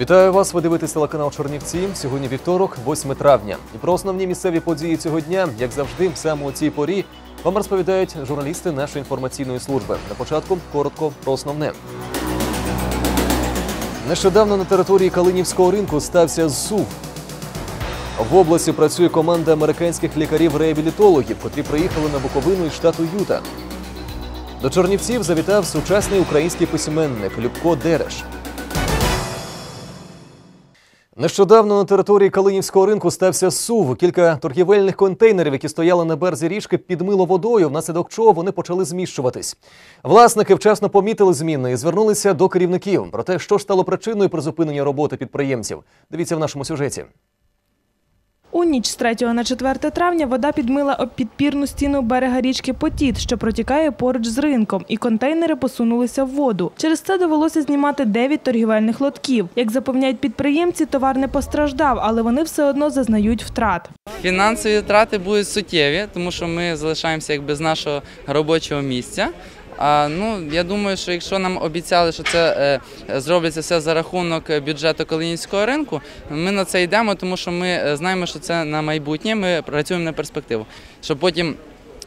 Вітаю вас. Ви дивитесь телеканал Чернівці. Сьогодні вівторок, 8 травня. І про основні місцеві події цього дня, як завжди, саме у цій порі вам розповідають журналісти нашої інформаційної служби. На початку коротко про основне. Нещодавно на території Калинівського ринку стався ЗСУВ. В області працює команда американських лікарів-реабілітологів, котрі приїхали на Буковину із штату Юта. До Чернівців завітав сучасний український письменник Любко Дереш. Нещодавно на території Калинівського ринку стався сув. Кілька торгівельних контейнерів, які стояли на березі річки, підмило водою, внаслідок чого вони почали зміщуватись. Власники вчасно помітили зміни і звернулися до керівників. Про те, що ж стало причиною призупинення роботи підприємців. Дивіться в нашому сюжеті. У ніч з 3 на 4 травня вода підмила підпірну стіну берега річки Потіт, що протікає поруч з ринком, і контейнери посунулися в воду. Через це довелося знімати 9 торгівельних лотків. Як запевняють підприємці, товар не постраждав, але вони все одно зазнають втрат. Фінансові втрати будуть суттєві, тому що ми залишаємося якби з нашого робочого місця. А ну я думаю, що якщо нам обіцяли, що це е, зробиться все за рахунок бюджету Калинівського ринку, ми на це йдемо, тому що ми е, знаємо, що це на майбутнє. Ми працюємо на перспективу, щоб потім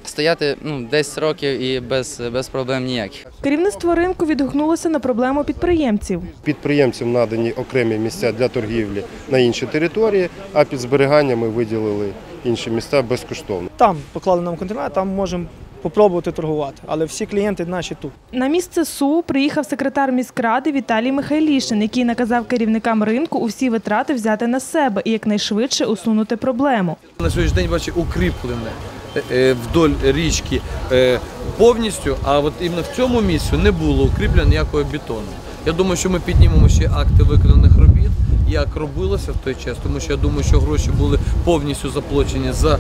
стояти ну 10 років і без, без проблем ніяких. Керівництво ринку відгукнулося на проблему підприємців. Підприємцям надані окремі місця для торгівлі на інші території, а під зберігання ми виділили інші місця безкоштовно. Там поклали нам контейнер, там можемо попробувати торгувати. Але всі клієнти наші тут. На місце СУ приїхав секретар міськради Віталій Михайлішин, який наказав керівникам ринку усі витрати взяти на себе і якнайшвидше усунути проблему. На сьогоднішній день бачите, укріплене е, е, вдоль річки е, повністю, а от іменно в цьому місці не було укріплено ніякого бетону. Я думаю, що ми піднімемо ще акти виконаних робіт, як робилося в той час, тому що я думаю, що гроші були повністю заплачені за,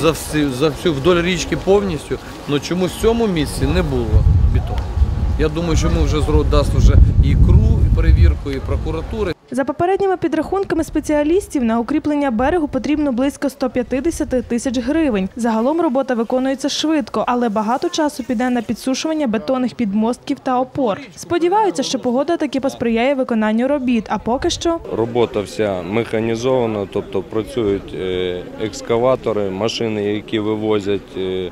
за, всю, за всю вдоль річки повністю, але чомусь в цьому місці не було бетону. Я думаю, що ми вже дасть вже і КРУ, і перевірку, і прокуратури. За попередніми підрахунками спеціалістів на укріплення берегу потрібно близько 150 тисяч гривень. Загалом робота виконується швидко, але багато часу піде на підсушування бетонних підмостків та опор. Сподіваються, що погода таки посприяє виконанню робіт. А поки що Робота вся механізована, тобто працюють е, екскаватори, машини, які вивозять е,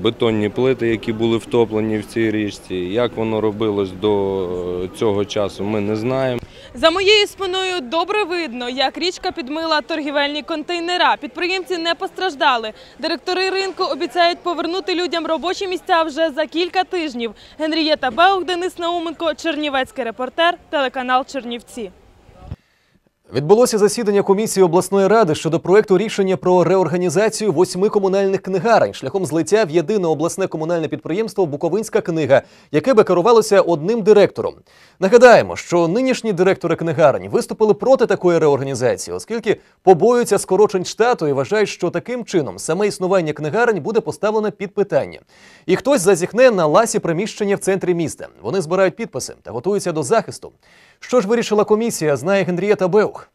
бетонні плити, які були втоплені в цій річці. Як воно робилось до е, цього часу, ми не знаємо. За моєю спиною добре видно, як річка підмила торгівельні контейнера. Підприємці не постраждали. Директори ринку обіцяють повернути людям робочі місця вже за кілька тижнів. Генрієта Беух, Денис Науменко, Чернівецький репортер, телеканал Чернівці. Відбулося засідання комісії обласної ради щодо проекту рішення про реорганізацію восьми комунальних книгарень шляхом злиття в єдине обласне комунальне підприємство Буковинська книга, яке би керувалося одним директором. Нагадаємо, що нинішні директори книгарень виступили проти такої реорганізації, оскільки побоюються скорочень штату і вважають, що таким чином саме існування книгарень буде поставлено під питання. І хтось зазіхне на ласі приміщення в центрі міста. Вони збирають підписи та готуються до захисту. Що ж вирішила комісія, знає Генрієта Беух.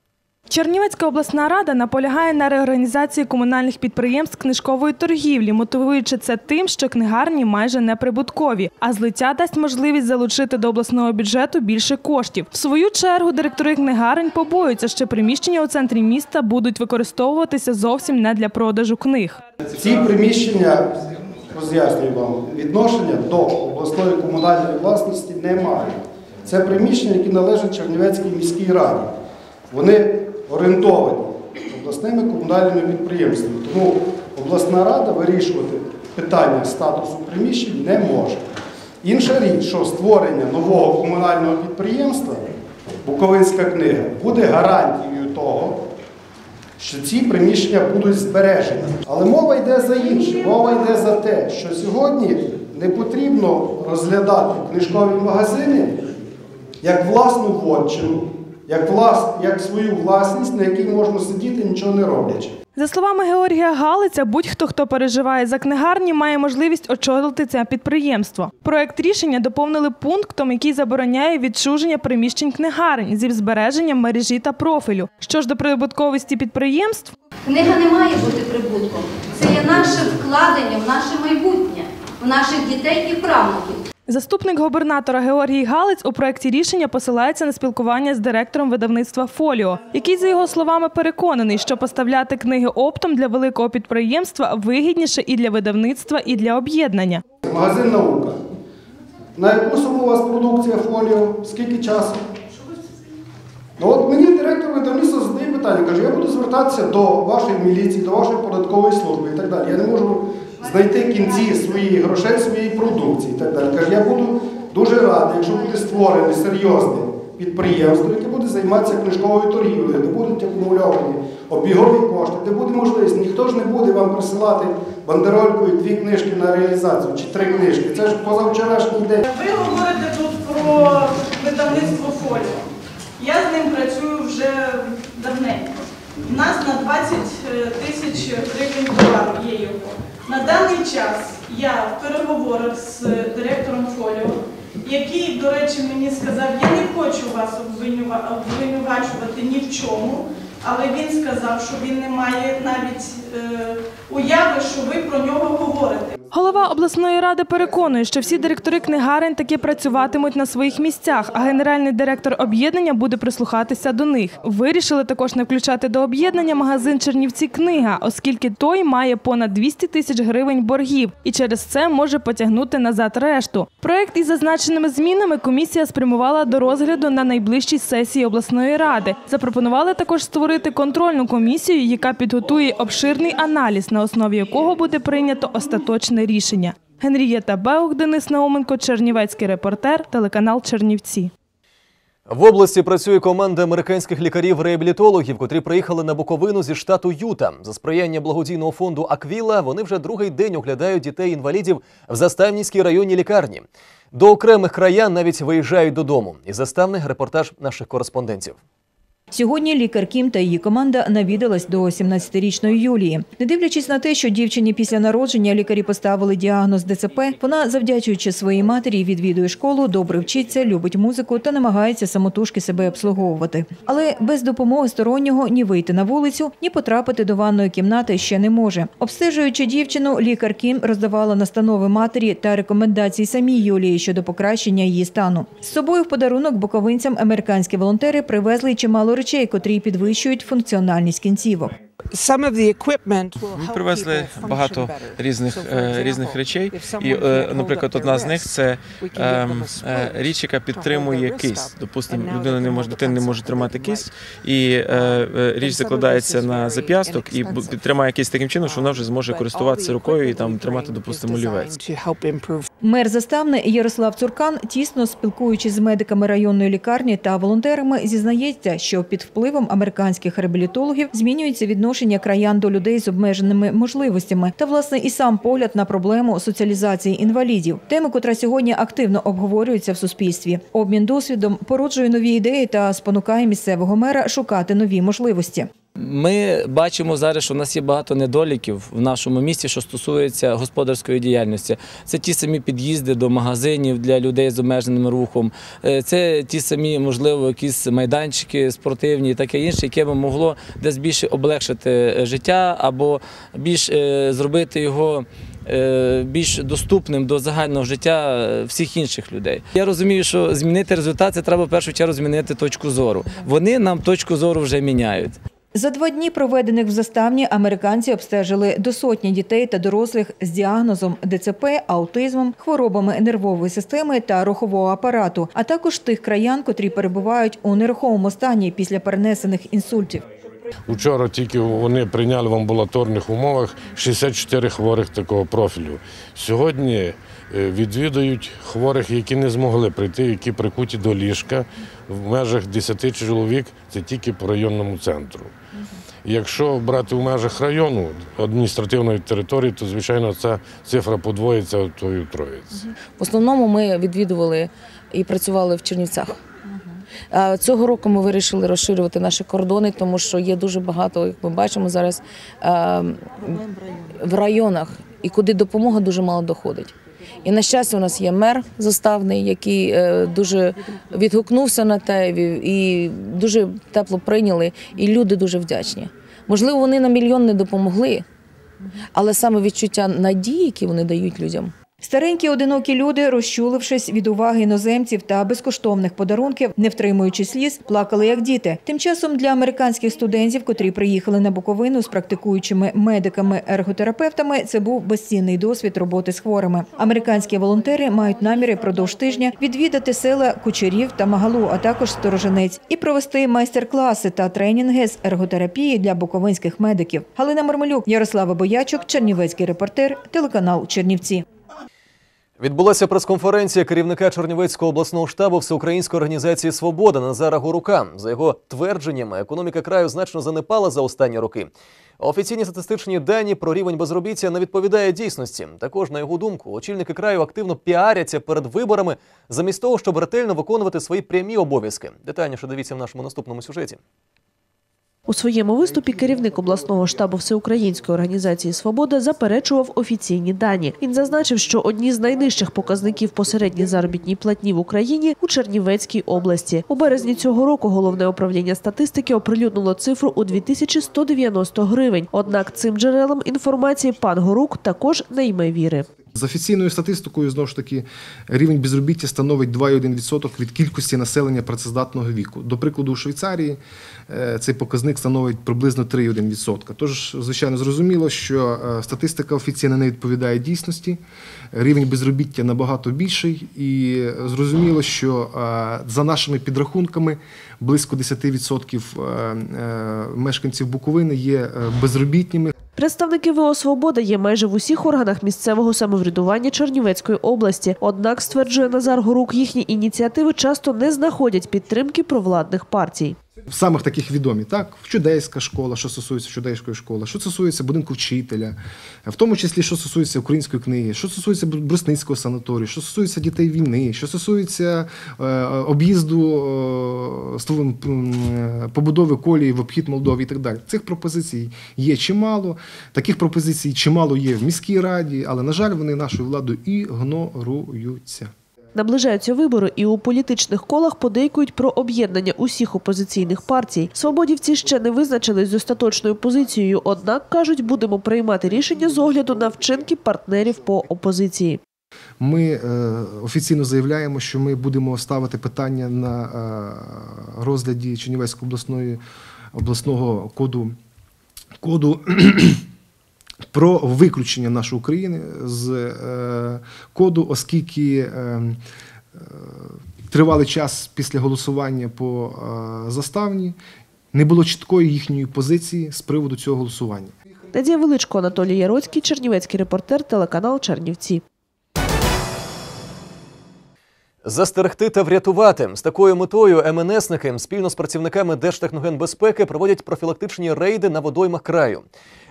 Чернівецька обласна рада наполягає на реорганізації комунальних підприємств книжкової торгівлі, мотивуючи це тим, що книгарні майже неприбуткові, а злиття дасть можливість залучити до обласного бюджету більше коштів. В свою чергу директори книгарень побоюються, що приміщення у центрі міста будуть використовуватися зовсім не для продажу книг. Ці приміщення, роз'яснюю вам, відношення до обласної комунальної власності немає. Це приміщення, які належать Чернівецькій міській раді. Вони орієнтовані обласними комунальними підприємствами. Тому обласна рада вирішувати питання статусу приміщень не може. Інша річ, що створення нового комунального підприємства, Буковинська книга, буде гарантією того, що ці приміщення будуть збережені. Але мова йде за інше. Мова йде за те, що сьогодні не потрібно розглядати книжкові магазини як власну вотчину, як, влас, як свою власність, на якій можна сидіти нічого не роблячи. За словами Георгія Галиця, будь-хто, хто переживає за книгарні, має можливість очолити це підприємство. Проект рішення доповнили пунктом, який забороняє відчуження приміщень книгарень зі збереженням мережі та профілю. Що ж до прибутковості підприємств, Книга не має бути прибутком. Це є наше вкладення в наше майбутнє, в наших дітей і правнуків. Заступник губернатора Георгій Галець у проєкті рішення посилається на спілкування з директором видавництва Фоліо, який, за його словами, переконаний, що поставляти книги оптом для великого підприємства вигідніше і для видавництва, і для об'єднання. Магазин наука. На яку суму у вас продукція фоліо? Скільки часу? Ну от мені директор видавництва задає питання, каже, я буду звертатися до вашої міліції, до вашої податкової служби і так далі. Я не можу знайти кінці своїх грошей, своєї продукції і так далі. Каже, я буду дуже радий, якщо буде створене серйозне підприємство, яке буде займатися книжковою торгівлею, де будуть акумульовані обігові кошти, де буде можливість. Ніхто ж не буде вам присилати бандеролькою дві книжки на реалізацію чи три книжки. Це ж позавчорашній день. Ви говорите тут про видавництво фоліо. Я з ним працюю вже давненько. У нас на 20 тисяч гривень товару є його. На даний час я в переговорах з директором фоліо, який, до речі, мені сказав, я не хочу вас обвинувачувати ні в чому, але він сказав, що він не має навіть е, уяви, що ви про нього говорите. Голова обласної ради переконує, що всі директори книгарень таки працюватимуть на своїх місцях, а генеральний директор об'єднання буде прислухатися до них. Вирішили також не включати до об'єднання магазин Чернівці книга, оскільки той має понад 200 тисяч гривень боргів і через це може потягнути назад решту. Проект із зазначеними змінами комісія спрямувала до розгляду на найближчій сесії обласної ради. Запропонували також створити контрольну комісію, яка підготує обширний аналіз, на основі якого буде прийнято остаточне рішення. Генрієта Беух, Денис Науменко, Чернівецький репортер, телеканал Чернівці. В області працює команда американських лікарів-реабілітологів, котрі приїхали на Буковину зі штату Юта. За сприяння благодійного фонду Аквіла вони вже другий день оглядають дітей-інвалідів в Заставнівській районній лікарні. До окремих краян навіть виїжджають додому. І заставний репортаж наших кореспондентів. Сьогодні лікар Кім та її команда навідалась до 17-річної Юлії. Не дивлячись на те, що дівчині після народження лікарі поставили діагноз ДЦП, вона, завдячуючи своїй матері, відвідує школу, добре вчиться, любить музику та намагається самотужки себе обслуговувати. Але без допомоги стороннього ні вийти на вулицю, ні потрапити до ванної кімнати ще не може. Обстежуючи дівчину, лікар Кім роздавала настанови матері та рекомендації самій Юлії щодо покращення її стану. З собою в подарунок буковинцям американські волонтери привезли чимало речей, котрі підвищують функціональність кінцівок. Ми привезли багато різних е, різних речей, і, е, наприклад, одна з них це ем, е, річ, яка підтримує кисть. Допустимо, людина не може дитина не може тримати кисть, і е, річ закладається на зап'ясток і підтримає кисть таким чином, що вона вже зможе користуватися рукою і там тримати, допустимо, олівець. Мер заставни Ярослав Цуркан, тісно спілкуючись з медиками районної лікарні та волонтерами, зізнається, що під впливом американських реабілітологів змінюється відношення краян до людей з обмеженими можливостями та власне і сам погляд на проблему соціалізації інвалідів. теми, котра сьогодні активно обговорюється в суспільстві. Обмін досвідом породжує нові ідеї та спонукає місцевого мера шукати нові можливості. Ми бачимо зараз, що в нас є багато недоліків в нашому місті, що стосується господарської діяльності. Це ті самі під'їзди до магазинів для людей з обмеженим рухом. Е, Це ті самі, можливо, якісь майданчики спортивні і таке інше, яке би могло десь більше облегшити е, життя або більш е, зробити його. Більш доступним до загального життя всіх інших людей. Я розумію, що змінити результат це треба в першу чергу змінити точку зору. Вони нам точку зору вже міняють. За два дні, проведених в заставні, американці обстежили до сотні дітей та дорослих з діагнозом ДЦП, аутизмом, хворобами нервової системи та рухового апарату, а також тих краян, котрі перебувають у нерухомому стані після перенесених інсультів. Учора тільки вони прийняли в амбулаторних умовах 64 хворих такого профілю. Сьогодні відвідують хворих, які не змогли прийти, які прикуті до ліжка в межах 10 чоловік, це тільки по районному центру. Якщо брати в межах району адміністративної території, то звичайно ця цифра подвоїться, то й утроїться. В основному ми відвідували і працювали в Чернівцях. Цього року ми вирішили розширювати наші кордони, тому що є дуже багато, як ми бачимо зараз, е, в районах, і куди допомога дуже мало доходить. І на щастя, у нас є мер заставний, який е, дуже відгукнувся на те і дуже тепло прийняли, і люди дуже вдячні. Можливо, вони на мільйон не допомогли, але саме відчуття надії, які вони дають людям, Старенькі одинокі люди, розчулившись від уваги іноземців та безкоштовних подарунків, не втримуючи сліз, плакали як діти. Тим часом для американських студентів, котрі приїхали на Буковину з практикуючими медиками-ерготерапевтами, це був безцінний досвід роботи з хворими. Американські волонтери мають наміри продовж тижня відвідати села Кучерів та Магалу, а також Сторожинець, і провести майстер-класи та тренінги з ерготерапії для буковинських медиків. Галина Мармелюк, Ярослава Боячок, Чернівецький репортер, телеканал Чернівці. Відбулася прес-конференція керівника Чернівецького обласного штабу Всеукраїнської організації Свобода Назара Горука. За його твердженнями, економіка краю значно занепала за останні роки. Офіційні статистичні дані про рівень безробіття не відповідає дійсності. Також, на його думку, очільники краю активно піаряться перед виборами, замість того, щоб ретельно виконувати свої прямі обов'язки. Детальніше дивіться в нашому наступному сюжеті. У своєму виступі керівник обласного штабу Всеукраїнської організації Свобода заперечував офіційні дані. Він зазначив, що одні з найнижчих показників по середній заробітній платні в Україні у Чернівецькій області. У березні цього року головне управління статистики оприлюднило цифру у 2190 гривень. Однак цим джерелам інформації пан Горук також не йме віри. За офіційною статистикою, знову ж таки, рівень безробіття становить 2,1% від кількості населення працездатного віку. До прикладу, у Швейцарії е, цей показник становить приблизно 3,1%. Тож, звичайно, зрозуміло, що е, статистика офіційно не відповідає дійсності. Рівень безробіття набагато більший, і зрозуміло, що е, за нашими підрахунками близько 10% е, е, мешканців Буковини є безробітніми. Представники ВО «Свобода» є майже в усіх органах місцевого самоврядування Чернівецької області. Однак, стверджує Назар Горук, їхні ініціативи часто не знаходять підтримки провладних партій. Самих таких відомі, так, чудейська школа, що стосується чудейської школи, що стосується будинку вчителя, в тому числі, що стосується української книги, що стосується Брусницького санаторію, що стосується дітей війни, що стосується е, об'їзду е, е, побудови колії в обхід Молдови і так далі. Цих пропозицій є чимало. Таких пропозицій чимало є в міській раді, але на жаль, вони нашою владою ігноруються. Наближаються вибори, і у політичних колах подейкують про об'єднання усіх опозиційних партій. Свободівці ще не визначились з остаточною позицією, однак кажуть, будемо приймати рішення з огляду на вчинки партнерів по опозиції. Ми е, офіційно заявляємо, що ми будемо ставити питання на е, розгляді Чернівецької обласної обласного коду коду про виключення нашої України з е, коду, оскільки е, е, тривалий час після голосування по заставні не було чіткої їхньої позиції з приводу цього голосування. Надія Величко, Анатолій Яроцький, Чернівецький репортер, телеканал Чернівці. Застерегти та врятувати з такою метою МНСники спільно з працівниками Держтехногенбезпеки проводять профілактичні рейди на водоймах краю.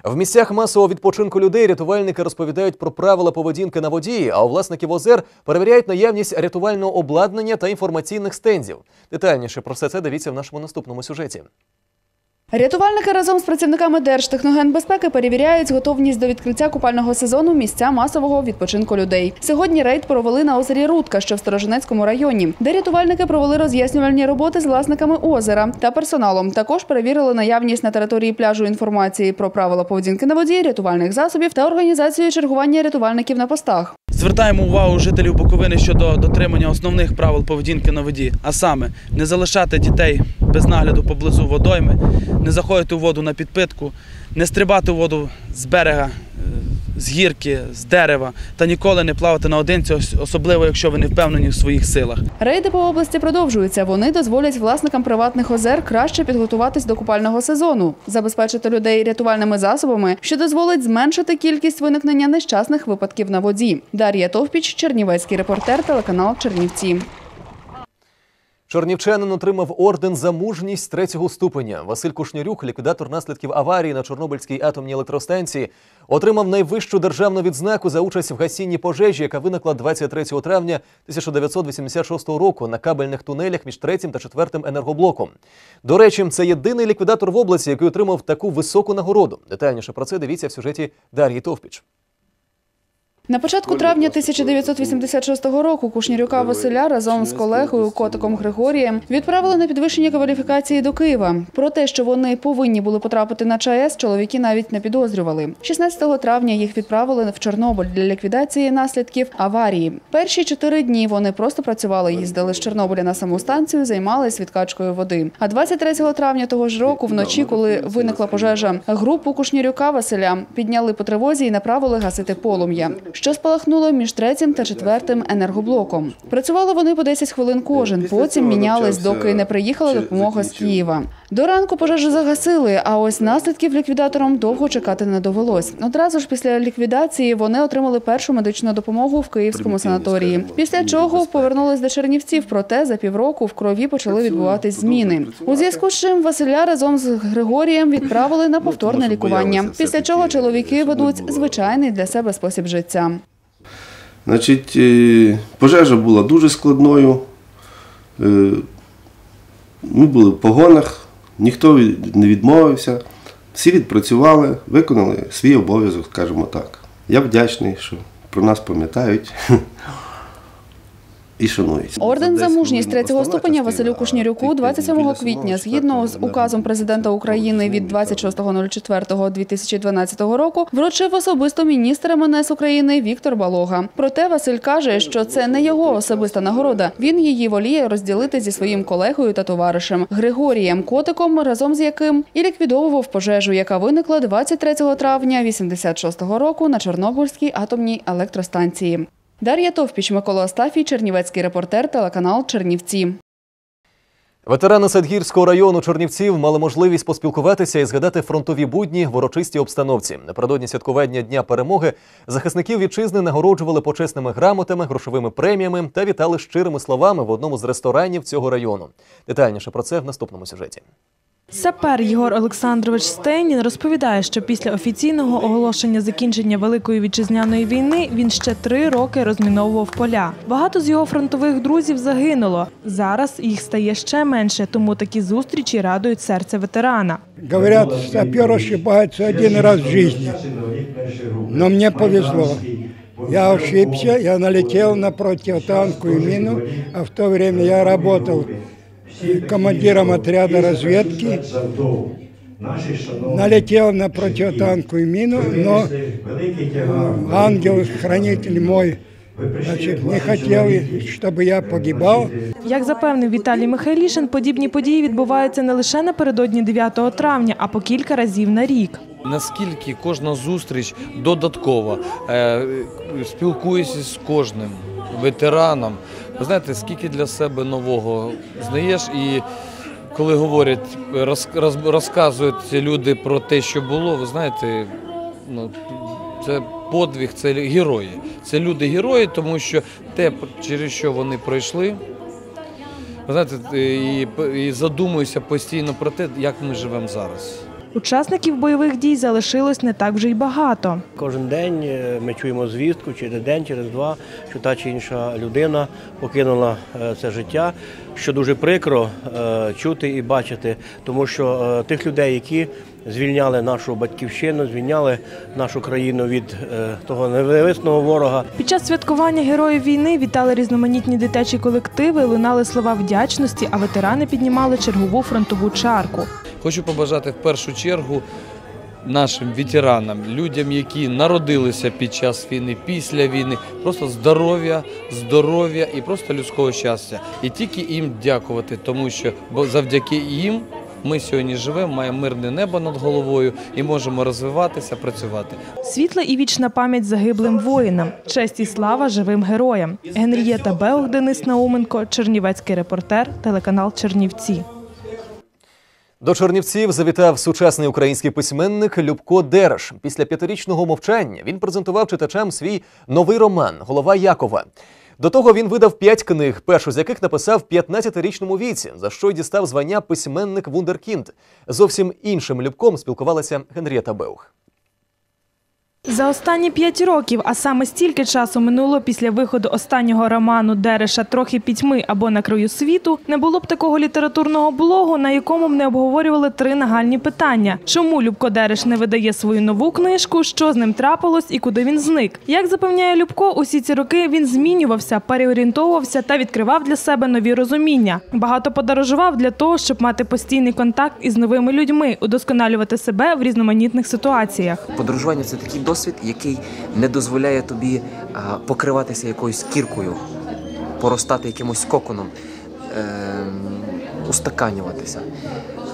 В місцях масового відпочинку людей рятувальники розповідають про правила поведінки на воді, а у власників озер перевіряють наявність рятувального обладнання та інформаційних стендів. Детальніше про все це дивіться в нашому наступному сюжеті. Рятувальники разом з працівниками Держтехногенбезпеки перевіряють готовність до відкриття купального сезону місця масового відпочинку людей. Сьогодні рейд провели на озері Рудка, що в Сторожинецькому районі, де рятувальники провели роз'яснювальні роботи з власниками озера та персоналом. Також перевірили наявність на території пляжу інформації про правила поведінки на воді, рятувальних засобів та організацію чергування рятувальників на постах. Звертаємо увагу жителів Буковини щодо дотримання основних правил поведінки на воді, а саме не залишати дітей без нагляду поблизу водойми, не заходити у воду на підпитку, не стрибати у воду з берега, е, з гірки, з дерева та ніколи не плавати наодинці, особливо якщо ви не впевнені в своїх силах. Рейди по області продовжуються. Вони дозволять власникам приватних озер краще підготуватись до купального сезону, забезпечити людей рятувальними засобами, що дозволить зменшити кількість виникнення нещасних випадків на воді. Дар'я Товпіч, Чернівецький репортер, телеканал Чернівці. Чернівчанин отримав орден за мужність третього ступеня. Василь Кушнірюк, ліквідатор наслідків аварії на Чорнобильській атомній електростанції, отримав найвищу державну відзнаку за участь в гасінні пожежі, яка виникла 23 травня 1986 року на кабельних тунелях між третім та четвертим енергоблоком. До речі, це єдиний ліквідатор в області, який отримав таку високу нагороду. Детальніше про це дивіться в сюжеті Дар'ї Товпіч. На початку травня 1986 року Кушнірюка Василя разом з колегою Котиком Григорієм відправили на підвищення кваліфікації до Києва. Про те, що вони повинні були потрапити на ЧАЕС, чоловіки навіть не підозрювали. 16 травня їх відправили в Чорнобиль для ліквідації наслідків аварії. Перші чотири дні вони просто працювали, їздили з Чорнобиля на саму станцію, займались відкачкою води. А 23 травня того ж року, вночі, коли виникла пожежа, групу Кушнірюка Василя підняли по тривозі і направили гасити полум'я, що спалахнуло між третім та четвертим енергоблоком. Працювали вони по 10 хвилин кожен. Потім мінялись, доки не приїхала допомога з Києва. До ранку пожежу загасили, а ось наслідків ліквідаторам довго чекати не довелось. Одразу ж після ліквідації вони отримали першу медичну допомогу в київському санаторії. Після чого повернулись до Чернівців. Проте за півроку в крові почали відбуватись зміни. У зв'язку з чим Василя разом з Григорієм відправили на повторне лікування. Після чого чоловіки ведуть звичайний для себе спосіб життя. Значить, е, пожежа була дуже складною. Е, Ми були в погонах, ніхто не відмовився. Всі відпрацювали, виконали свій обов'язок, скажімо так. Я вдячний, що про нас пам'ятають і шанують. Орден за мужність третього ступеня Василю Кушнірюку 27 квітня, згідно з указом президента України від 26.04.2012 року, вручив особисто міністр МНС України Віктор Балога. Проте Василь каже, що це не його особиста нагорода. Він її воліє розділити зі своїм колегою та товаришем Григорієм Котиком, разом з яким і ліквідовував пожежу, яка виникла 23 травня 86 року на Чорнобильській атомній електростанції. Дар'я Товпіч, Микола Остафій, Чернівецький репортер, телеканал Чернівці. Ветерани Садгірського району Чернівців мали можливість поспілкуватися і згадати фронтові будні в урочистій обстановці. Напередодні святкування Дня перемоги захисників вітчизни нагороджували почесними грамотами, грошовими преміями та вітали щирими словами в одному з ресторанів цього району. Детальніше про це в наступному сюжеті. Сапер Єгор Олександрович Стейнін розповідає, що після офіційного оголошення закінчення Великої вітчизняної війни він ще три роки розміновував поля. Багато з його фронтових друзів загинуло. Зараз їх стає ще менше, тому такі зустрічі радують серце ветерана. Говорят, сапер ошибается один раз в жизни. Но мне повезло. Я ошибся, я налетел на противотанковую мину, а в то время я работал командиром отряда разведки. Налетел на противотанковую мину, но ангел-хранитель мой значит, не хотел, чтобы я погибал. Як запевнив Віталій Михайлішин, подібні події відбуваються не лише напередодні 9 травня, а по кілька разів на рік. Наскільки кожна зустріч додаткова, е, спілкуюся з кожним ветераном. Ви знаєте, скільки для себе нового знаєш, і коли говорять, роз, роз, розказують люди про те, що було, ви знаєте, ну, це подвиг, це герої. Це люди герої, тому що те, через що вони пройшли. Ви знаєте, і, і задумуюся постійно про те, як ми живемо зараз. Учасників бойових дій залишилось не так вже й багато. Кожен день е, ми чуємо звістку, через день, через два, що та чи інша людина покинула е, це життя, що дуже прикро е, чути і бачити, тому що тих людей, які звільняли нашу батьківщину, звільняли нашу країну від того невисного ворога. Під час святкування героїв війни вітали різноманітні дитячі колективи, лунали слова вдячності, а ветерани піднімали чергову фронтову чарку. Хочу побажати в першу чергу нашим ветеранам, людям, які народилися під час війни, після війни, просто здоров'я, здоров'я і просто людського щастя. І тільки їм дякувати, тому що бо завдяки їм ми сьогодні живемо, маємо мирне небо над головою і можемо розвиватися, працювати. Світла і вічна пам'ять загиблим воїнам, честь і слава живим героям. Генрієта Беух, Денис Науменко, Чернівецький репортер, телеканал Чернівці. До Чернівців завітав сучасний український письменник Любко Дереш. Після п'ятирічного мовчання він презентував читачам свій новий роман Голова Якова. До того він видав п'ять книг, першу з яких написав в 15-річному віці, за що й дістав звання письменник Вундеркінд. Зовсім іншим Любком спілкувалася Генрієта Беух. За останні п'ять років, а саме стільки часу минуло після виходу останнього роману Дереша Трохи пітьми або на краю світу, не було б такого літературного блогу, на якому б не обговорювали три нагальні питання: чому Любко Дереш не видає свою нову книжку, що з ним трапилось і куди він зник. Як запевняє Любко, усі ці роки він змінювався, переорієнтовувався та відкривав для себе нові розуміння. Багато подорожував для того, щоб мати постійний контакт із новими людьми, удосконалювати себе в різноманітних ситуаціях. Подорожування це такий досвід, який не дозволяє тобі покриватися якоюсь кіркою, поростати якимось коконом, ем, устаканюватися.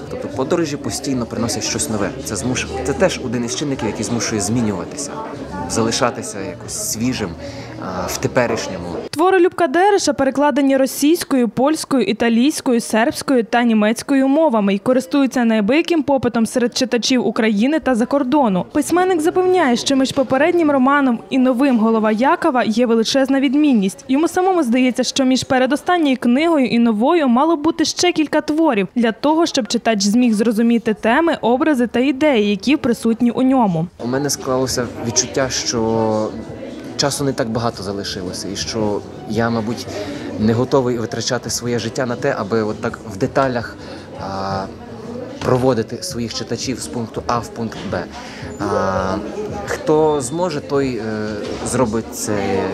Тобто подорожі постійно приносять щось нове. Це змуш... це теж один із чинників, який змушує змінюватися, залишатися якось свіжим в теперішньому. Твори Любка Дереша перекладені російською, польською, італійською, сербською та німецькою мовами і користуються неабияким попитом серед читачів України та за кордону. Письменник запевняє, що між попереднім романом і новим голова Якова є величезна відмінність. Йому самому здається, що між передостанньою книгою і новою мало бути ще кілька творів для того, щоб читач зміг зрозуміти теми, образи та ідеї, які присутні у ньому. У мене склалося відчуття, що часу не так багато залишилося, і що я, мабуть, не готовий витрачати своє життя на те, аби от так в деталях а, проводити своїх читачів з пункту А в пункт Б. А, хто зможе, той е, зробить цей е,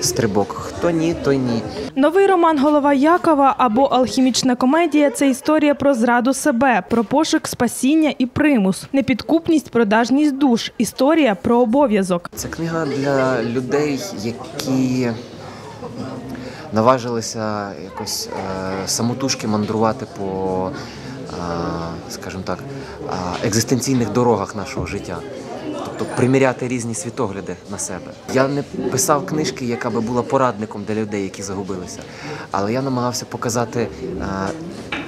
стрибок. Хто ні, той ні. Новий роман Голова Якова або Алхімічна комедія це історія про зраду себе, про пошук спасіння і примус, непідкупність, продажність душ, історія про обов'язок. Це книга для людей, які наважилися якось е, самотужки мандрувати по, е, скажімо так, е, екзистенційних дорогах нашого життя. Тобто приміряти різні світогляди на себе. Я не писав книжки, яка би була порадником для людей, які загубилися. Але я намагався показати е,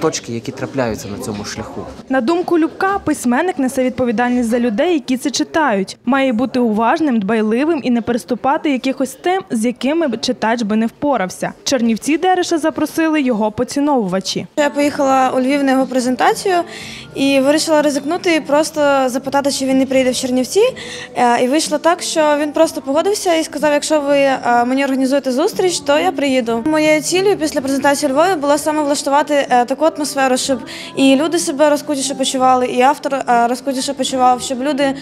точки, які трапляються на цьому шляху. На думку Любка, письменник несе відповідальність за людей, які це читають. Має бути уважним, дбайливим і не переступати якихось тем, з якими б читач би не впорався. Чернівці Дереша запросили його поціновувачі. Я поїхала у Львів на його презентацію і вирішила ризикнути і просто запитати, чи він не приїде в Чернівці. Е, І вийшло так, що він просто погодився і сказав: якщо ви е, мені організуєте зустріч, то я приїду. Моєю цілею після презентації у Львові було саме влаштувати е, таку атмосферу, щоб і люди себе розкутіше почували, і автор е, розкутіше почував, щоб люди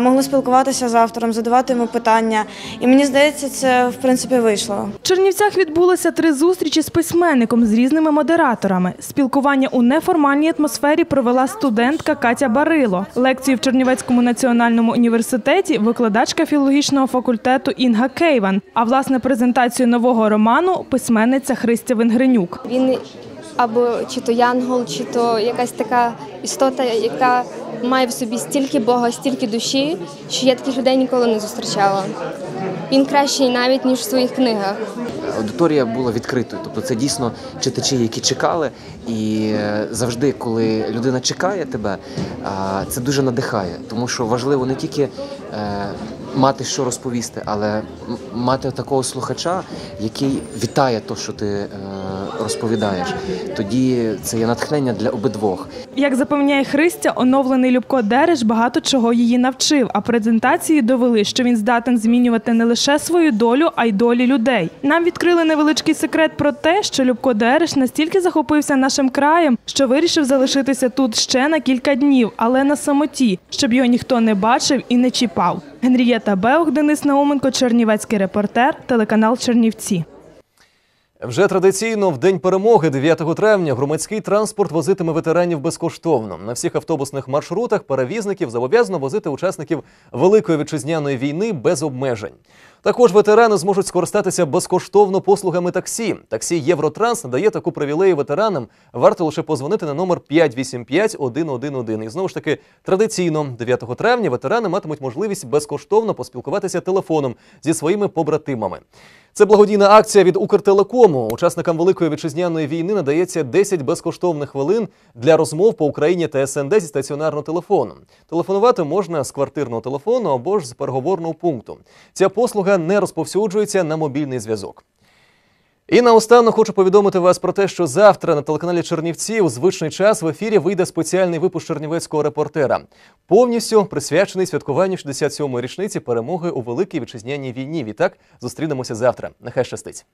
могли спілкуватися з автором, задавати йому питання. І мені здається, це в принципі вийшло. В Чернівцях відбулося три зустрічі з письменником з різними модераторами. Спілкування у неформальній атмосфері провела студентка Катя Барило. Лекцію в Чернівецькому національному університеті викладачка філологічного факультету Інга Кейван. А власне презентацію нового роману письменниця Христя Венгренюк. Він або чи то янгол, чи то якась така істота, яка має в собі стільки Бога, стільки душі, що я таких людей ніколи не зустрічала. Він кращий навіть ніж в своїх книгах. Аудиторія була відкритою, тобто це дійсно читачі, які чекали. І е, завжди, коли людина чекає тебе, це дуже надихає, тому що важливо не тільки е, мати що розповісти, але мати такого слухача, який вітає те, що ти е, розповідаєш. Тоді це є натхнення для обидвох. Як запевняє Христя, оновлений Любко Дереш багато чого її навчив, а презентації довели, що він здатен змінювати не лише свою долю, а й долі людей. Нам відкрили невеличкий секрет про те, що Любко Дереш настільки захопився нашим краєм, що вирішив залишитися тут ще на кілька днів, але на самоті, щоб його ніхто не бачив і не чіпав. Генрієта Беух, Денис Науменко, Чернівецький репортер, телеканал Чернівці. Вже традиційно в день перемоги, 9 травня, громадський транспорт возитиме ветеранів безкоштовно. На всіх автобусних маршрутах перевізників зобов'язано возити учасників Великої вітчизняної війни без обмежень. Також ветерани зможуть скористатися безкоштовно послугами таксі. Таксі Євротранс надає таку привілею ветеранам. Варто лише позвонити на номер 585 111. І знову ж таки, традиційно 9 травня ветерани матимуть можливість безкоштовно поспілкуватися телефоном зі своїми побратимами. Це благодійна акція від Укртелекому. Учасникам Великої вітчизняної війни надається 10 безкоштовних хвилин для розмов по Україні та СНД зі стаціонарного телефону. Телефонувати можна з квартирного телефону або ж з переговорного пункту. Ця послуга не розповсюджується на мобільний зв'язок. І наостанок хочу повідомити вас про те, що завтра на телеканалі Чернівці у звичний час в ефірі вийде спеціальний випуск чернівецького репортера, повністю присвячений святкуванню 67-ї річниці перемоги у великій вітчизняній війні. Відтак зустрінемося завтра. Нехай щастить.